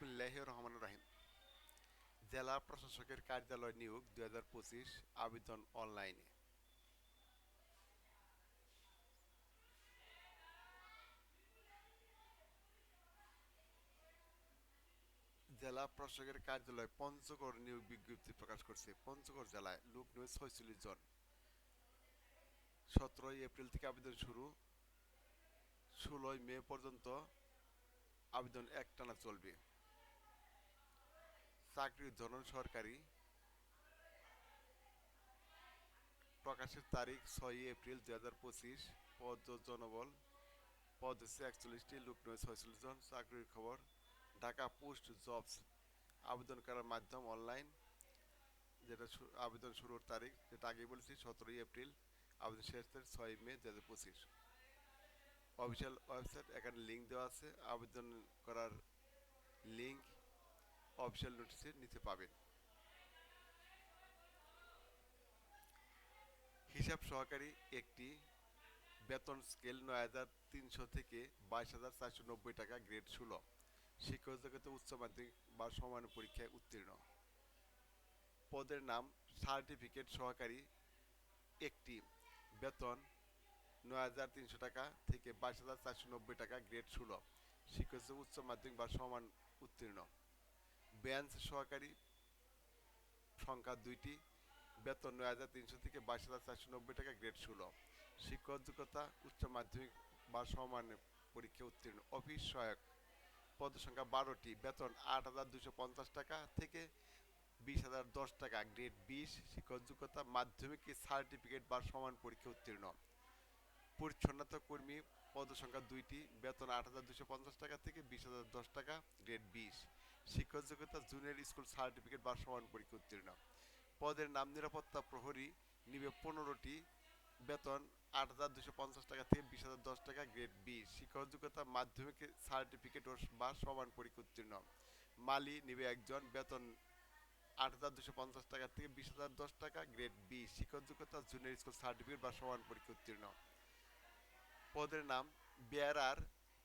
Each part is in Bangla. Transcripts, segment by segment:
বিসমিল্লাহ রহমান রাহিম জেলা প্রশাসকের কার্যালয় নিয়োগ দুই হাজার পঁচিশ আবেদন অনলাইনে। জেলা প্রশাসকের কার্যালয় পঞ্চগড় নিয়োগ বিজ্ঞপ্তি প্রকাশ করছে। পঞ্চগড় জেলায় লোক নিয়োগ ছয়চল্লিশ জন। সতেরোই এপ্রিল থেকে আবেদন শুরু। ষোলোই মে পর্যন্ত আবেদন একটানা চলবে। চাকরির ধরন সরকারি প্রকাশের তারিখ ছয়ই এপ্রিল দুই হাজার পঁচিশ, পদ জনবল, পদ হচ্ছে একচল্লিশটি, লোক নয় ছয়চল্লিশ জন, চাকরির খবর, ঢাকা পোস্ট জবস আবেদন করার মাধ্যম অনলাইন, যেটা আবেদন শুরুর তারিখ, যেটা আগেই বলেছি, সতেরোই এপ্রিল, আবেদন শেষ তারিখ ছয় মে দু হাজার পঁচিশ। অফিসিয়াল ওয়েবসাইট, এখানে লিঙ্ক দেওয়া আছে, আবেদন করার লিঙ্ক অফিসিয়াল নোটিসের নিতে পাবেন হিসাব সহকারী একটি বেতন স্কেল নয় হাজার তিনশো থেকে বাইশ হাজার চারশো নব্বই টাকা গ্রেড ষোলো শিক্ষক উচ্চ মাধ্যমিক বা সমান পরীক্ষায় উত্তীর্ণ। পদের নাম, সার্টিফিকেট সহকারী একটি বেতন নয় হাজার তিনশো টাকা থেকে বাইশ হাজার চারশো নব্বই টাকা গ্রেড ষোলো শিক্ষক উচ্চ মাধ্যমিক বা সমান উত্তীর্ণ। ব্যাঞ্চ সহকারী সংখ্যা দুইটি। বেতন নয় হাজার তিনশো থেকে বাইশ হাজার চারশো নব্বই টাকা গ্রেড ষোলো শিক্ষক যোগ্যতা, উচ্চ মাধ্যমিক বা সমান পরীক্ষা উত্তীর্ণ। অফিস সহায়ক, পদ সংখ্যা বারোটি। বেতন আট হাজার দুশো পঞ্চাশ টাকা থেকে বিশ হাজার দশ টাকা। গ্রেড বিশ, শিক্ষক যোগ্যতা, মাধ্যমিক সার্টিফিকেট বা সমান পরীক্ষা উত্তীর্ণ। পরিচ্ছন্নতা কর্মী, পদ সংখ্যা দুইটি। বেতন আট হাজার দুশো পঞ্চাশ টাকা থেকে বিশ হাজার দশ টাকা, গ্রেড বিশ। শিক্ষক যোগ্যতা জুনিয়র স্কুল সার্টিফিকেট বা সমান পরীক্ষা উত্তীর্ণ। পদের নাম নিরাপত্তা প্রহরী নিবে পনেরোটি, বেতন আট হাজার দুশো পঞ্চাশ টাকা থেকে বিশ হাজার দশ টাকা গ্রেড বি শিক্ষক যোগ্যতা মাধ্যমিক সার্টিফিকেট ও বা সমান পরীক্ষা উত্তীর্ণ। মালি নিবে একজন, বেতন আট হাজার দুশো পঞ্চাশ টাকা থেকে বিশ হাজার দশ টাকা গ্রেড বি শিক্ষক যোগ্যতা জুনিয়র স্কুল সার্টিফিকেট বা সমান পরীক্ষা উত্তীর্ণ। পদের নাম বেয়ারার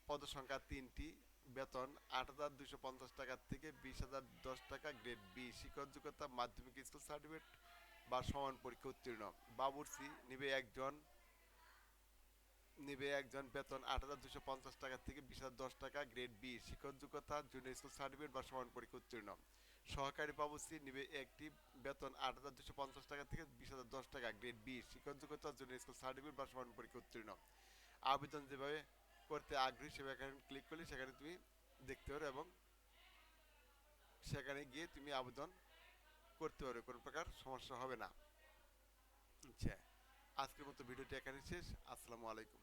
পদ সংখ্যা তিনটি বেতন আট হাজার দুশো পঞ্চাশ টাকা থেকে বিশ হাজার দশ টাকা গ্রেড বি শিক্ষক যোগ্যতা মাধ্যমিক স্কুল সার্টিফিকেট বা সমান পরীক্ষা উত্তীর্ণ। বাবুর্চি নিবে একজন নিবে একজন বেতন আট হাজার দুশো পঞ্চাশ টাকা থেকে বিশ হাজার দশ টাকা গ্রেড বি শিক্ষক যোগ্যতা জুনিয়র স্কুল সার্টিফিকেট বা সমান পরীক্ষা উত্তীর্ণ। সহকারী বাবুর্চি নিবে একটি বেতন আট হাজার দুশো পঞ্চাশ টাকা থেকে বিশ হাজার দশ টাকা গ্রেড বি শিক্ষক যোগ্যতা জুনিয়র স্কুল সার্টিফিকেট বা সমান পরীক্ষা উত্তীর্ণ। আবেদন যেভাবে করতে আগ্রহী, সেখানে ক্লিক করলে সেখানে তুমি দেখতে পারো এবং সেখানে গিয়ে তুমি আবেদন করতে পারো, কোনো প্রকার সমস্যা হবে না। আচ্ছা আজকের মতো ভিডিওটি এখানে শেষ। আসসালামু আলাইকুম।